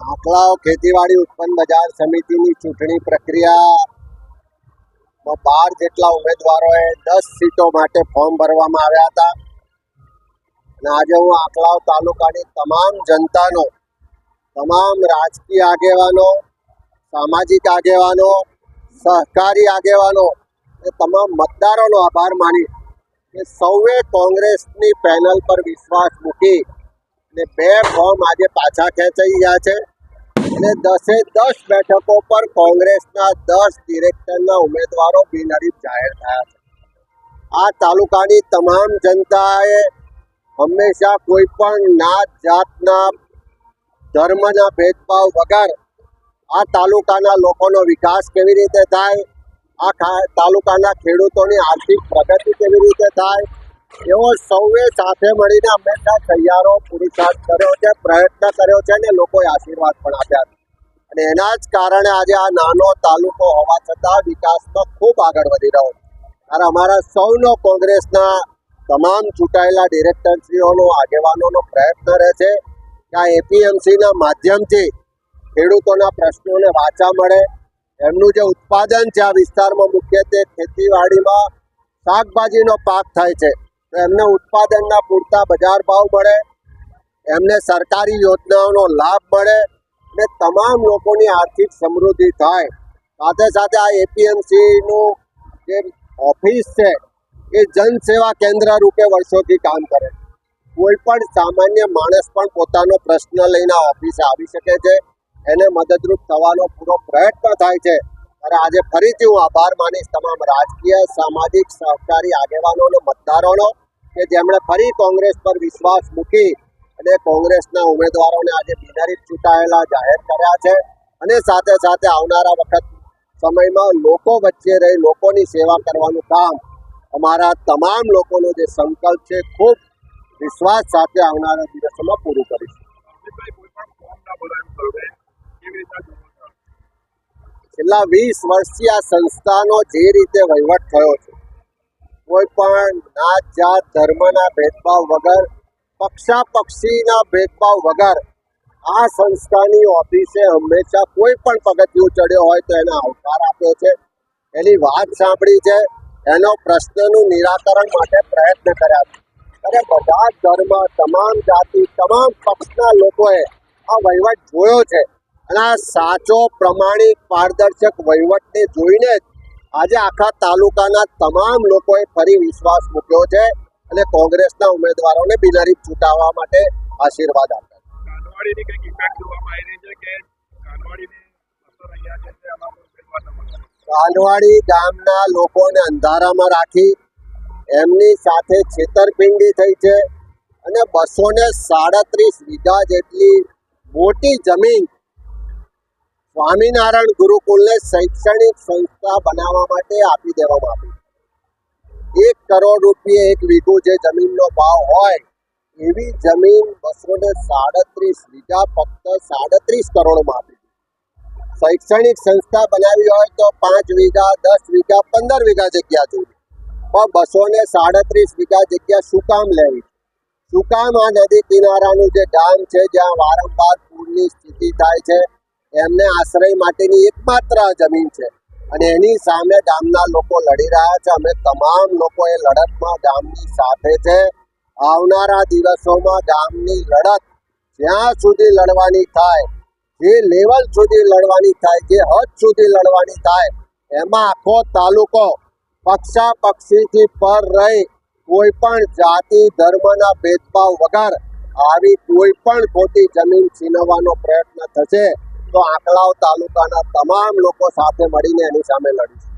આંકલાઓ ખેતીવાડી ઉત્પન્ન બજાર સમિતિની ચૂંટણી પ્રક્રિયામાં બાર જેટલા ઉમેદવારોએ દસ સીટો માટે ફોર્મ ભરવામાં આવ્યા હતા. અને આજે હું આંકલાવ તાલુકાની તમામ જનતાનો, તમામ રાજકીય આગેવાનો, સામાજિક આગેવાનો, સહકારી આગેવાનો એ તમામ મતદારોનો આભાર માની કે સૌએ કોંગ્રેસની પેનલ પર વિશ્વાસ મૂકી અને બે ફોર્મ આજે પાછા ખેંચાઈ ગયા છે. અને દસે દસ બેઠકો પર કોંગ્રેસના દસ ડિરેક્ટરના ઉમેદવારો બિનહરીફ જાહેર થયા છે. આ તાલુકાની તમામ જનતાએ હંમેશા કોઈ પણ નાત જાતના ધર્મના ભેદભાવ વગર આ તાલુકાના લોકોનો વિકાસ કેવી રીતે થાય, આ તાલુકાના ખેડૂતોની આર્થિક પ્રગતિ કેવી રીતે થાય એવો સૌએ સાથે મળીને હંમેશા તૈયારો પુરુષાર્થ કર્યો છે, પ્રયત્ન કર્યો છે અને લોકોએ આશીર્વાદ પણ આપ્યા છે. અને એના જ કારણે આજે આ નાનો તાલુકો હોવા છતાં વિકાસમાં ખૂબ આગળ વધી રહ્યો છે. ત્યારે અમારા સૌનો કોંગ્રેસના તમામ ચૂંટાયેલા ડિરેક્ટરશ્રીઓનો, આગેવાનોનો પ્રયત્ન રહે છે કે આ એપીએમસીના માધ્યમથી ખેડૂતોના પ્રશ્નોને વાચા મળે. એમનું જે ઉત્પાદન છે આ વિસ્તારમાં મુખ્યત્વે ખેતીવાડીમાં શાકભાજીનો પાક થાય છે. એમને ઉત્પાદનના પૂરતા બજાર ભાવ મળે, એમને સરકારી યોજનાઓનો લાભ મળે અને તમામ લોકોની આર્થિક સમૃદ્ધિ થાય. સાથે સાથે આ એપીએમસીનું જે ઓફિસ છે, એ જનસેવા કેન્દ્ર રૂપે વર્ષોથી કામ કરે છે. કોઈ પણ સામાન્ય માણસ પણ પોતાનો પ્રશ્ન લઈને ઓફિસે આવી શકે છે. એને મદદરૂપ થવાનો પૂરો પ્રયત્ન થાય છે. અને આજે ફરીથી હું આભાર માનીશ તમામ રાજકીય, સામાજિક, સહકારી આગેવાનોનો મતદારોનો કે જેમણે ફરી કોંગ્રેસ પર વિશ્વાસ મૂકી અને કોંગ્રેસના ઉમેદવારોને આજે બિનહરીફ ચૂંટાયેલા જાહેર કર્યા છે. અને સાથે સાથે આવનારા વખત સમયમાં લોકો વચ્ચે રહી લોકોની સેવા કરવાનું કામ અમારા તમામ લોકોનો જે સંકલ્પ છે, ખૂબ વિશ્વાસ સાથે આવનારા દિવસોમાં પૂરું કરીશું. છેલ્લા વીસ વર્ષથી આ સંસ્થાનો જે રીતે વહીવટ થયો છે, કોઈ પણ નાત જાત ધર્મના ભેદભાવ વગર, પક્ષાપક્ષીના ભેદભાવ વગર, આ સંસ્થાની ઓફિસે હંમેશા કોઈ પણ પગથિયું ચડ્યો હોય તો એને આવકાર આપ્યો છે. એની વાત સાંભળી છે, એનો પ્રશ્નનું નિરાકરણ માટે પ્રયત્ન કર્યા છે. અને બધા ધર્મ, તમામ જાતિ, તમામ પક્ષના લોકોએ આ વહીવટ જોયો છે. અને આ સાચો પ્રમાણિક પારદર્શક વહીવટને જોઈને જ આજે આખા તાલુકાના તમામ લોકોએ ફરી વિશ્વાસ મૂક્યો છે અને કોંગ્રેસના ઉમેદવારોને બિનહરીફ ચૂંટાવવા માટે આશીર્વાદ આપ્યા. કાનવાડી ગામના લોકોને અંધારામાં રાખી એમની સાથે છેતરપિંડી થઈ છે અને બસો ને સાડત્રીસ વીઘા જેટલી મોટી જમીન સ્વામિનારાયણ ગુરુકુલને શૈક્ષણિક સંસ્થા બનાવવા માટે આપી દેવામાં આવી. એક કરોડ રૂપિયે એક વીઘો જે જમીનનો ભાવ હોય, એવી જમીન બસો ને સાડત્રીસ વીઘા ફક્ત સાડત્રીસ કરોડમાં આપી શૈક્ષણિક સંસ્થા બનાવી હોય તો પાંચ વીઘા, દસ વીઘા, પંદર વીઘા જગ્યા જોઈએ. પણ બસો ને સાડત્રીસ વીઘા જગ્યા શું કામ લેવી? શું કામ? આ નદી કિનારાનું જે ગામ છે, જ્યાં વારંવાર પૂરની સ્થિતિ થાય છે એમને આશ્રય માટેની એકમાત્ર જમીન છે. અને એની સામે ગામના લોકો લડી રહ્યા છે. અમે તમામ લોકો એ લડતમાં ગામની સાથે છે. આવનારા દિવસોમાં ગામની લડત જ્યાં સુધી લડવાની થાય, જે લેવલ સુધી લડવાની થાય, જે હદ સુધી લડવાની થાય, એમાં આખો તાલુકો પક્ષા પક્ષીથી પર રહી. કોઈ પણ જાતિ, ધર્મના ભેદભાવ વગર આવી કોઈ પણ ખોટી જમીન છીનવવાનો પ્રયત્ન થશે. તો આંકલાવ તાલુકાના તમામ લોકો સાથે મળીને એની સામે લડીશું